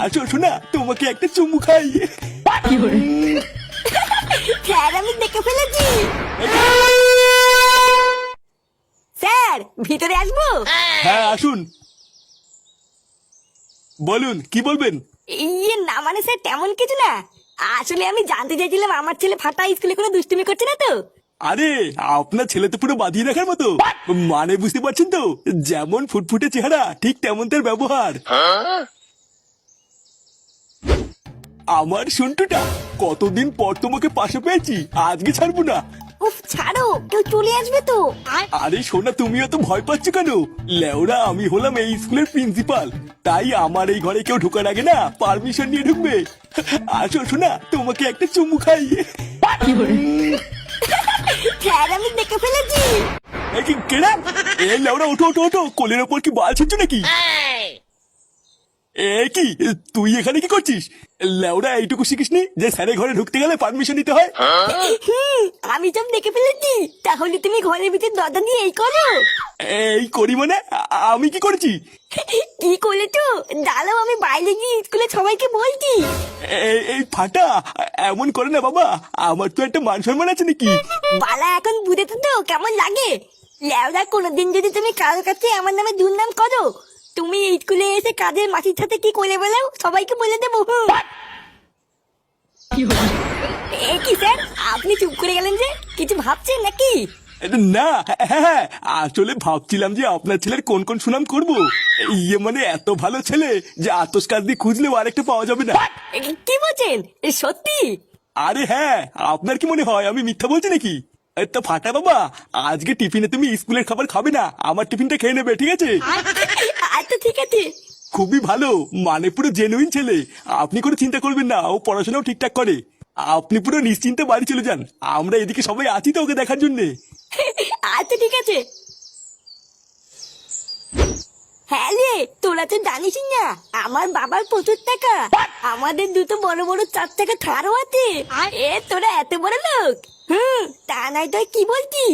আসো শোনা তোমাকে একটা চুমু খাই। স্যার আমি দেখে ফেলেছি। স্যার ভিতরে আসব? হ্যাঁ আসুন। বলুন কি বলবেন? ইয়ে না মানে স্যার তেমন কিছু না। আসলে আমি জানতে চাইছিলাম আমার ছেলে ফাটা স্কুলে কোনো দুষ্টুমি করছে না তো? আরে আপনার ছেলে তো পুরো বাঁধিয়ে রাখার মতো। মানে বুঝতে পারছেন তো যেমন ফুটফুটে চেহারা ঠিক তেমন তার ব্যবহার। আমার সন্টুটা কতদিন পর তোমাকে পাশে পেয়েছি? আজকে ছাড়বো না। উফ ছাড়ো কেউ চলে আসবে তো। আরে সোনা তুমিও তো ভয় পাচ্ছ কেন? লেওরা আমি হলাম এই স্কুলের প্রিন্সিপাল। তাই আমার এই ঘরে কেউ ঢোকার আগে না পারমিশন নিয়ে ঢুকবে। আসো শোনা তোমাকে একটা চুমু খাই। আমি দেখে ফেলেছি। এই লেওরা ওঠো ওঠো ওঠো। কোলের ওপর কি বাল ছিচ্ছ নাকি? এ কি? তুই এখানে কি করছিস? লেওরা এইটুকু শিখিসনি যে স্যারের ঘরে ঢুকতে গেলে পারমিশন নিতে হয়? আমি সব দেখে ফেলেছি। তাহলে তুমি ঘরের ভিতরে দরজা দিয়ে এই করো। এই করি মানে? আমি কি করেছি? কি করলে তো দাঁড়াও আমি বাইরে গিয়ে স্কুলে সবাইকে বলছি। এই- ফাটা এমন করে না বাবা। আমার তো একটা মান সম্মান আছে নাকি? বালা এখন বুঝেছ তো কেমন লাগে? ল্যাওদা কোনোদিন যদি তুমি কারোর কাছে আমার নামে দুর্নাম করো স্কুলে এসে কাজের মাসির সাথে কি করে বলো সবাইকে বলে দেবো। এ কি স্যার আপনি চুপ করে গেলেন যে? কিছু ভাবছেন নাকি? না হ্যাঁ হ্যাঁ আসলে ভাবছিলাম যে আপনার ছেলের কোন কোন সুনাম করব। ইয়ে মানে এত ভালো ছেলে যে আতস কাজ দিয়ে খুঁজলেও আরেকটা পাওয়া যাবে না। কি বলছেন? সত্যি? আরে হ্যাঁ আপনার কি মনে হয় আমি মিথ্যা বলছি নাকি? তা ফাটা বাবা আজকে টিফিনে তুমি স্কুলের খাবার খাবে না আমার টিফিনটা খেয়ে নেবে ঠিক আছে? আচ্ছা ঠিক আছে। খুবই ভালো। মানে পুরো জেনুইন ছেলে। আপনি কোনো চিন্তা করবেন না ও পড়াশোনাও ঠিকঠাক করে। আপনি পুরো নিশ্চিন্তে বাড়ি চলে যান। আমরা এদিকে সবাই আছি তো ওকে দেখার জন্যে। আচ্ছা ঠিক আছে। হ্যাঁ রে তোরা তো জানিস না আমার বাবার প্রচুর টাকা। আমাদের দুটো বড় বড় চার টাকা থারও আছে। এ তোরা এত বড় লোক? হুম তা নাই তো কি বলছি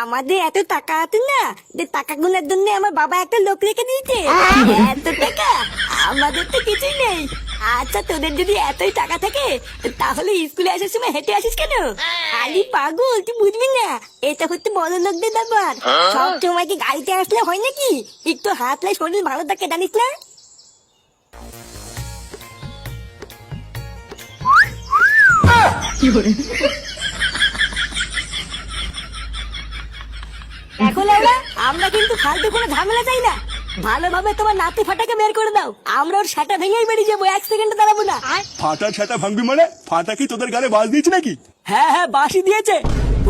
আমাদের এত টাকা আছে না, যে টাকা গুলোর জন্য আমার বাবা একটা লোক রেখে দিয়েছে। এত টাকা? আমাদের তো কিছুই নেই। আচ্ছা তোদের যদি এতই টাকা থাকে, তাহলে স্কুলে আসার সময় হেঁটে আসিস কেন? আলি পাগল, তুই বুঝবি না। এটা হচ্ছে বড় লোকদের ব্যাপার। সব সময় কি গাড়িতে আসলে হয় নাকি? একটু হাতলে শরীর ভালো থাকে, জানিস না? এখন আমরা আমরা কিন্তু ফালতু কোনো ঝামেলা চাই না। ভালোভাবে তোমার নাতি ফাটাকে বের করে দাও। আমরা ওর সাটা ভেঙেই বেরিয়ে যাব এক সেকেন্ডে দাঁড়াবো না। ফাটা ছাটা ভাঙবি মানে? ফাটা কি তোদের গালে বাজ দিয়েছে নাকি? হ্যাঁ হ্যাঁ বাসি দিয়েছে।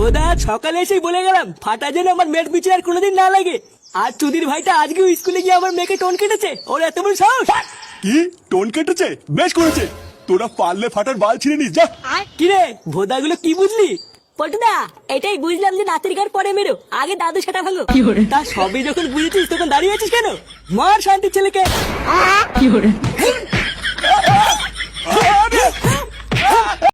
ওদা সকালে এসেই বলে গেলাম ফাটা যেন আমার মেয়ের পিছনে আর কোনোদিন না লাগে। আর চুদির ভাইটা আজকেও স্কুলে গিয়ে আমার মেয়েকে টোন কেটেছে। ওর এত বড় সাহস। কি? টোন কেটেছে? বেশ করেছে। তোরা পারলে ফাটার বাল ছিঁড়ে নিস যা। কিরে ভোদাগুলো কি বুঝলি? পটুদা এটাই বুঝলাম যে নাতির গার পরে মেরো আগে দাদু সেটা ভালো। তা সবই যখন বুঝেছিস তখন দাঁড়িয়ে আছিস কেন? মার শান্তির ছেলেকে।